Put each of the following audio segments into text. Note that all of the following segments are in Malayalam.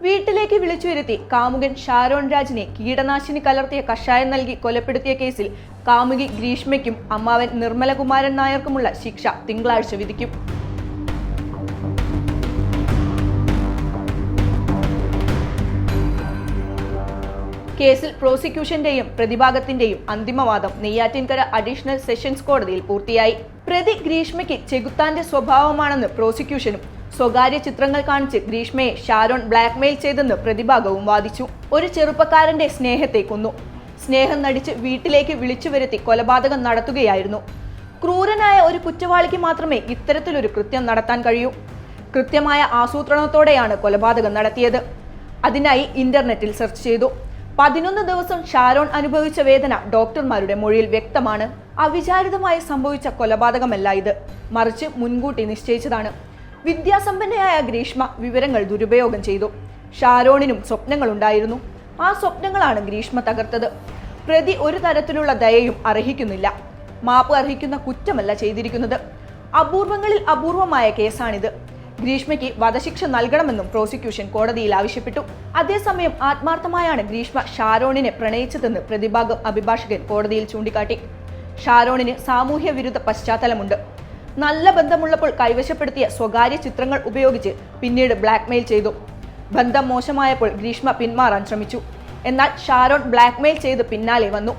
വീട്ടിലേക്ക് വിളിച്ചു വരുത്തി കാമുകൻ ഷാരോൺ രാജിനെ കീടനാശിനി കലർത്തിയ കഷായം നൽകി കൊലപ്പെടുത്തിയ കേസിൽ കാമുകി ഗ്രീഷ്മയ്ക്കും അമ്മാവൻ നിർമ്മലകുമാരൻ നായർക്കുമുള്ള ശിക്ഷ തിങ്കളാഴ്ച വിധിക്കും. കേസിൽ പ്രോസിക്യൂഷന്റെയും പ്രതിഭാഗത്തിന്റെയും അന്തിമവാദം നെയ്യാറ്റിൻകര അഡീഷണൽ സെഷൻസ് കോടതിയിൽ പൂർത്തിയായി. പ്രതി ഗ്രീഷ്മയ്ക്ക് ചെകുത്താന്റെ സ്വഭാവമാണെന്ന് പ്രോസിക്യൂഷനും സ്വകാര്യ ചിത്രങ്ങൾ കാണിച്ച് ഗ്രീഷ്മയെ ഷാരോൺ ബ്ലാക്ക്മെയിൽ ചെയ്തെന്ന് പ്രതിഭാഗവും വാദിച്ചു. ഒരു ചെറുപ്പക്കാരന്റെ സ്നേഹത്തെ കൊന്നു. സ്നേഹം നടിച്ച് വീട്ടിലേക്ക് വിളിച്ചു വരുത്തി കൊലപാതകം നടത്തുകയായിരുന്നു. ക്രൂരനായ ഒരു കുറ്റവാളിക്ക് മാത്രമേ ഇത്തരത്തിലൊരു കൃത്യം നടത്താൻ കഴിയൂ. കൃത്യമായ ആസൂത്രണത്തോടെയാണ് കൊലപാതകം നടത്തിയത്. അതിനായി ഇന്റർനെറ്റിൽ സെർച്ച് ചെയ്തു. പതിനൊന്ന് ദിവസം ഷാരോൺ അനുഭവിച്ച വേദന ഡോക്ടർമാരുടെ മൊഴിയിൽ വ്യക്തമാണ്. അവിചാരിതമായി സംഭവിച്ച കൊലപാതകമല്ല ഇത്. മറിച്ച് മുൻകൂട്ടി നിശ്ചയിച്ചതാണ്. വിദ്യാസമ്പന്നയായ ഗ്രീഷ്മ വിവരങ്ങൾ ദുരുപയോഗം ചെയ്തു. ഷാരോണിനും സ്വപ്നങ്ങളുണ്ടായിരുന്നു. ആ സ്വപ്നങ്ങളാണ് ഗ്രീഷ്മ തകർത്തത്. പ്രതി ഒരു തരത്തിലുള്ള ദയയും അർഹിക്കുന്നില്ല. മാപ്പ് അർഹിക്കുന്ന കുറ്റമല്ല ചെയ്തിരിക്കുന്നത്. അപൂർവങ്ങളിൽ അപൂർവമായ കേസാണിത്. ഗ്രീഷ്മയ്ക്ക് വധശിക്ഷ നൽകണമെന്നും പ്രോസിക്യൂഷൻ കോടതിയിൽ ആവശ്യപ്പെട്ടു. അതേസമയം ആത്മാർത്ഥമായാണ് ഗ്രീഷ്മ ഷാരോണിനെ പ്രണയിച്ചതെന്ന് പ്രതിഭാഗം അഭിഭാഷകൻ കോടതിയിൽ ചൂണ്ടിക്കാട്ടി. ഷാരോണിന് സാമൂഹ്യ വിരുദ്ധ പശ്ചാത്തലമുണ്ട്. നല്ല ബന്ധമുള്ളപ്പോൾ കൈവശപ്പെടുത്തിയ സ്വകാര്യ ചിത്രങ്ങൾ ഉപയോഗിച്ച് പിന്നീട് ബ്ലാക്ക്മെയിൽ ചെയ്തു. ബന്ധം മോശമായപ്പോൾ ഗ്രീഷ്മ പിന്മാറാൻ ശ്രമിച്ചു. എന്നാൽ ഷാരോൺ ബ്ലാക്ക്മെയിൽ ചെയ്ത് പിന്നാലെ വന്നു.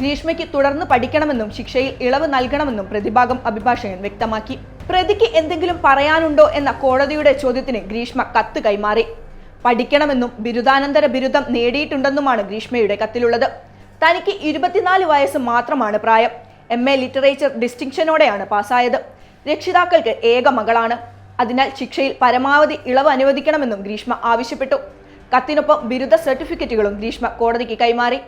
ഗ്രീഷ്മയ്ക്ക് തുടർന്ന് പഠിക്കണമെന്നും ശിക്ഷയിൽ ഇളവ് നൽകണമെന്നും പ്രതിഭാഗം അഭിഭാഷകൻ വ്യക്തമാക്കി. പ്രതിക്ക് എന്തെങ്കിലും പറയാനുണ്ടോ എന്ന കോടതിയുടെ ചോദ്യത്തിന് ഗ്രീഷ്മ കത്ത് കൈമാറി. പഠിക്കണമെന്നും ബിരുദാനന്തര ബിരുദം നേടിയിട്ടുണ്ടെന്നുമാണ് ഗ്രീഷ്മയുടെ കത്തിലുള്ളത്. തനിക്ക് ഇരുപത്തിനാല് വയസ്സ് മാത്രമാണ് പ്രായം. എം എ ലിറ്ററേച്ചർ ഡിസ്റ്റിങ്ഷനോടെയാണ് പാസ്സായത്. രക്ഷിതാക്കൾക്ക് ഏക മകളാണ്. അതിനാൽ ശിക്ഷയിൽ പരമാവധി ഇളവ് അനുവദിക്കണമെന്നും ഗ്രീഷ്മ ആവശ്യപ്പെട്ടു. കത്തിനൊപ്പം ബിരുദ സർട്ടിഫിക്കറ്റുകളും ഗ്രീഷ്മ കോടതിക്ക് കൈമാറി.